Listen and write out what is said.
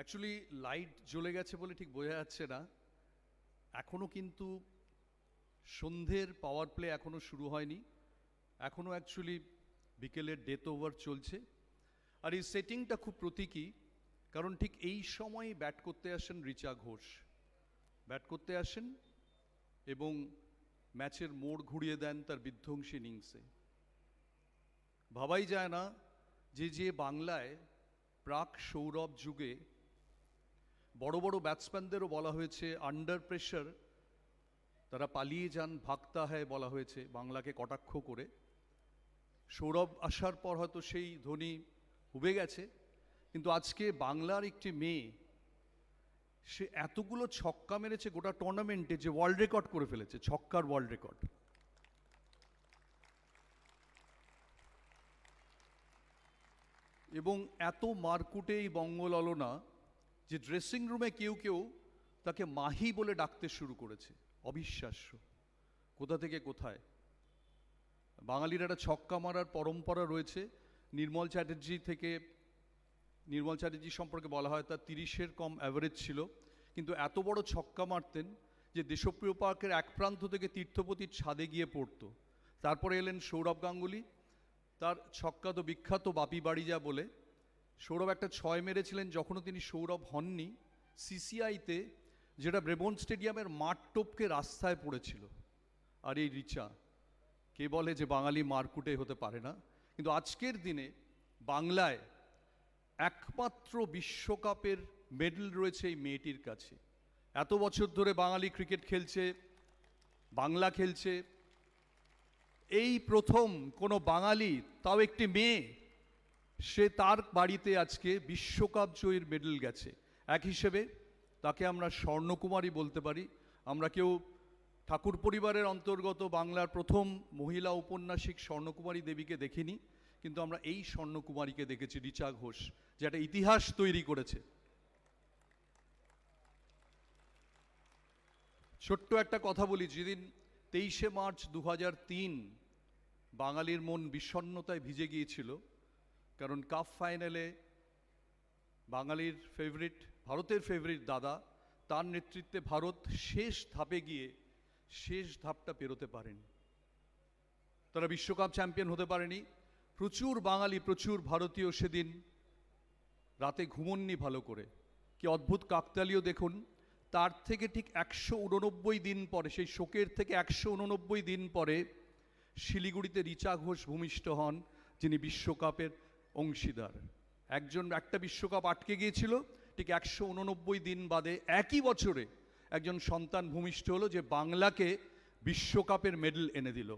Actually light জ্বলে গেছে বলে ঠিক বোঝা যাচ্ছে না। এখনও কিন্তু সন্ধ্যের পাওয়ার প্লে এখনও শুরু হয়নি। এখনও অ্যাকচুয়ালি বিকেলের ডেথ ওভার চলছে। আর এই সেটিংটা খুব প্রতীকী, কারণ ঠিক এই সময় ব্যাট করতে আসেন রিচা ঘোষ। ব্যাট করতে আসেন এবং ম্যাচের মোড় ঘুরিয়ে দেন তার বিধ্বংসী ইনিংসে ভাবাই যায় না যে যে বাংলায় প্রাক সৌরভ যুগে বড় বড় ব্যাটসম্যানদেরও বলা হয়েছে আন্ডার প্রেশার তারা পালিয়ে যান ভাগতা হয় বলা হয়েছে বাংলাকে কটাক্ষ করে। সৌরভ আসার পর হয়তো সেই ধ্বনি উবে গেছে, কিন্তু আজকে বাংলার একটি মেয়ে, সে এতগুলো ছক্কা মেরেছে গোটা টুর্নামেন্টে যে ওয়ার্ল্ড রেকর্ড করে ফেলেছে, ছক্কার ওয়ার্ল্ড রেকর্ড এবং এত মারকুটে এই বঙ্গললনা যে ড্রেসিং রুমে কেউ কেউ তাকে মাহি বলে ডাকতে শুরু করেছে। অবিশ্বাস্য। কোথা থেকে কোথায়? বাঙালির একটা ছক্কা মারার পরম্পরা রয়েছে। নির্মল চ্যাটার্জি থেকে, নির্মল চ্যাটার্জি সম্পর্কে বলা হয়, তার তিরিশের কম অ্যাভারেজ ছিল। কিন্তু এত বড় ছক্কা মারতেন যে দেশপ্রিয় পার্কের এক প্রান্ত থেকে তীর্থপতির ছাদে গিয়ে পড়তো। তারপরে এলেন সৌরভ গাঙ্গুলি। তার ছক্কা তো বিখ্যাত বাপি বাড়ি যা বলে। সৌরভ একটা ছয় মেরেছিলেন যখনও তিনি সৌরভ হননি। সিসিআইতে যেটা ব্রেবন স্টেডিয়ামের মাঠ টপকে রাস্তায় পড়েছিল। আর এই রিচা, কে বলে যে বাঙালি মারকুটে হতে পারে না? কিন্তু আজকের দিনে বাংলায় একমাত্র বিশ্বকাপের মেডেল রয়েছে এই মেয়েটির কাছে। এত বছর ধরে বাঙালি ক্রিকেট খেলছে, বাংলা খেলছে। এই প্রথম কোনো বাঙালি, তাও একটি মেয়ে সে তার বাড়িতে আজকে বিশ্বকাপ জয়ীর মেডেল গেছে। এক হিসেবে তাকে আমরা স্বর্ণকুমারী বলতে পারি। আমরা কেউ ঠাকুর পরিবারের অন্তর্গত বাংলার প্রথম মহিলা ঔপন্যাসিক স্বর্ণকুমারী দেবীকে দেখিনি, কিন্তু আমরা এই স্বর্ণকুমারীকে দেখেছি, রিচা ঘোষ, যে একটা ইতিহাস তৈরি করেছে। ছোট্ট একটা কথা বলি, যেদিন তেইশে মার্চ দু বাঙালির মন বিষণ্ণতায় ভিজে গিয়েছিল কারণ কাপ ফাইনালে বাঙালির ফেভারিট ভারতের ফেভারিট দাদা, তার নেতৃত্বে ভারত শেষ ধাপে গিয়ে শেষ ধাপটা পেরোতে পারেনি। তারা বিশ্বকাপ চ্যাম্পিয়ন হতে পারেনি। প্রচুর বাঙালি, প্রচুর ভারতীয় সেদিন রাতে ঘুমননি ভালো করে। কি অদ্ভুত কাকতালীয় দেখুন। তার থেকে ঠিক একশো উননব্বই দিন পরে, সেই শোকের থেকে একশো উননব্বই দিন পরে শিলিগুড়িতে রিচা ঘোষ ভূমিষ্ঠ হন, যিনি বিশ্বকাপের অংশীদার। একজন একটা বিশ্বকাপ আটকে গিয়েছিল, ঠিক একশো উননব্বই দিন বাদে একই বছরে একজন সন্তান ভূমিষ্ঠ হলো যে বাংলাকে বিশ্বকাপের মেডেল এনে দিল।